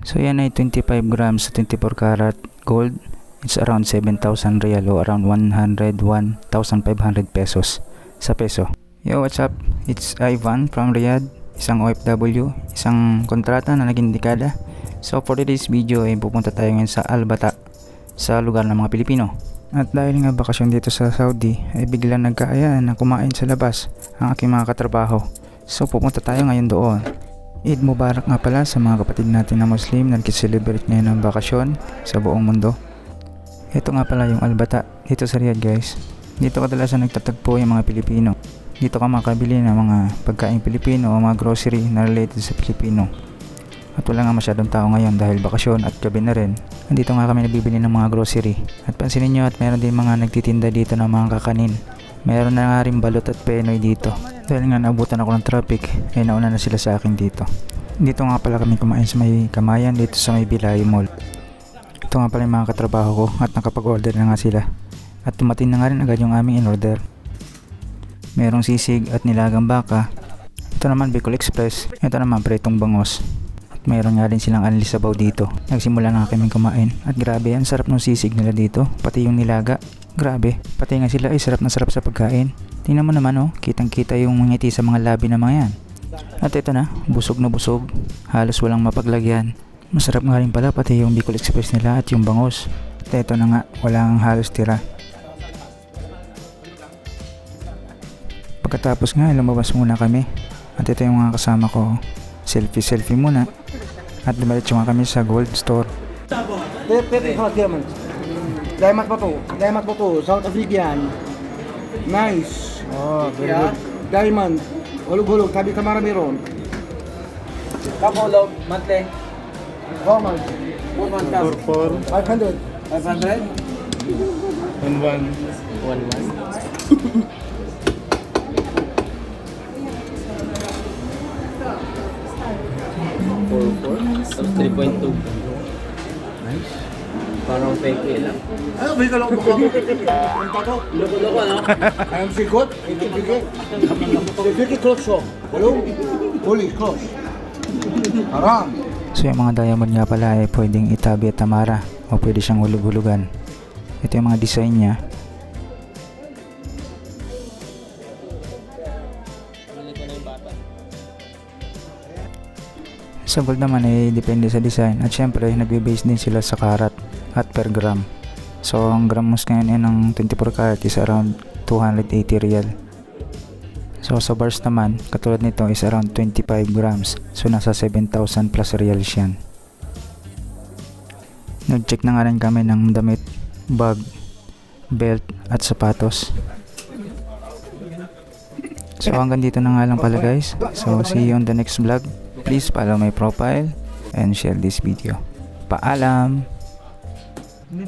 So yan ay 25 grams sa 24 karat gold. It's around 7,000 real o around 101,500 pesos sa peso. Yo, what's up? It's Ivan from Riyadh, isang OFW, isang kontrata na naging dekada. So for today's video ay pupunta tayo ngayon sa Albata, sa lugar ng mga Pilipino. At dahil nga bakasyon dito sa Saudi, ay biglang nagkaayaan na kumain sa labas ang aking mga katrabaho. So pupunta tayo ngayon doon. Eid Mubarak nga pala sa mga kapatid natin na Muslim na nag-celebrate ngayon ng bakasyon sa buong mundo. Ito nga pala yung Albata dito sa Riyadh guys. Dito kadalasan nagtatagpo yung mga Pilipino. Dito ka makabili ng mga pagkain Pilipino o mga grocery na related sa Pilipino. At wala nga masyadong tao ngayon dahil bakasyon at gabi na rin. Nandito nga kami nabibili ng mga grocery. At pansinin nyo at meron din mga nagtitinda dito ng mga kakanin. Meron na nga rin balot at penoy dito. Dahil nga naabutan ako ng traffic, ay nauna na sila sa akin dito. Dito nga pala kami kumain sa may kamayan dito sa may Bilay Mall. Ito nga pala yung mga katrabaho ko at nakapag-order na nga sila. At tumating na nga rin agad yung aming in-order. Merong sisig at nilagang baka. Ito naman Bicol Express. Ito naman pretong bangos. At mayroon nga rin silang anli sabaw dito. Nagsimula na kami kumain. At grabe, ang sarap ng sisig nila dito. Pati yung nilaga. Grabe, pati nga sila ay sarap na sarap sa pagkain. Tingnan mo naman oh, kitang kita yung ngiti sa mga labi ng mga yan. At ito na, busog na busog. Halos walang mapaglagyan. Masarap nga rin pala pati yung Bicol Express nila at yung bangos. At ito na nga, walang halos tira. Pagkatapos nga, lumabas muna kami. At ito yung mga kasama ko. Selfie-selfie muna. At dumiretso nga kami sa gold store. Pwede diamond. Diamond pa to. Diamond pa to. South African. Nice. Oh, very good. Diamond. Hulog-hulog. Tabi ka marami ron. Kapulog, monthly, How much? 4 month cash. 500. 500? 1 1 1 month. Four, four. Tapos 3.2. Nice. Parang fake lang. Ano ba yung kalong buka mo? Ang tato. Loko-loko, no? I'm sigot. Ito bigay. Bigay close show. Hello? Holy close. Haram. So yung mga diamond nga pala ay pwedeng itabi at tamara o pwede siyang hulug-hulugan. Ito yung mga design niya. Sa gold naman ay depende sa design at syempre nagbe-base din sila sa karat at per gram. So ang gramos ngayon ay ng 24 karat is around 280 real. So sa bars naman, katulad nito is around 25 grams. So nasa 7,000 plus reals yan. Nag-check na nga rin kami ng damit, bag, belt at sapatos. So hanggang dito na nga lang pala guys. So see you on the next vlog. Please follow my profile and share this video. Paalam! 맞는